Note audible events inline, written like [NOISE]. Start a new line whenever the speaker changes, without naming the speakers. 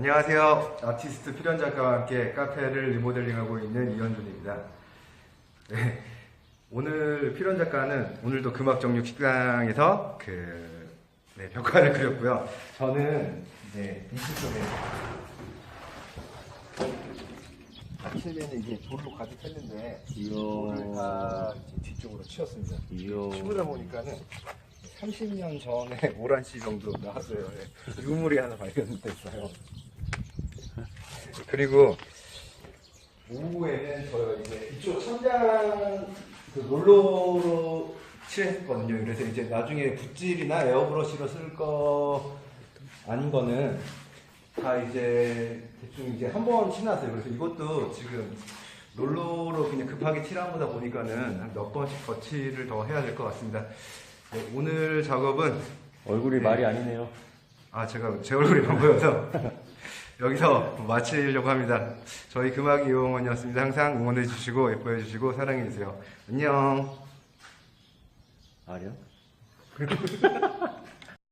안녕하세요. 아티스트 필연 작가와 함께 카페를 리모델링하고 있는 이현준입니다. 네, 오늘 필연 작가는 오늘도 금악 정육 식당에서 그 네, 벽화를 그렸고요. 저는 이제 이쪽에 아침에는 이제 돌로 가득했는데 돌을 다 뒤쪽으로 치웠습니다. 치우다 보니까는 30년 전에 오란씨 정도 나왔어요. 예. 유물이 하나 발견됐어요. 그리고 오후에는 저 이제 이쪽 천장 그 롤러로 칠했거든요. 그래서 이제 나중에 붓질이나 에어브러시로 쓸 거 아닌 거는 다 이제 대충 이제 한 번 칠놨어요. 그래서 이것도 지금 롤러로 그냥 급하게 칠한 거다 보니까는 한 몇 번씩 거칠을 더 해야 될 것 같습니다. 네, 오늘 작업은
얼굴이
네.
말이 아니네요.
아 제가 제 얼굴이 안 보여서 여기서 마치려고 합니다. 저희 금악 이용원이었습니다. 항상 응원해 주시고 예뻐해 주시고 사랑해 주세요. 안녕.
아니요? [LAUGHS]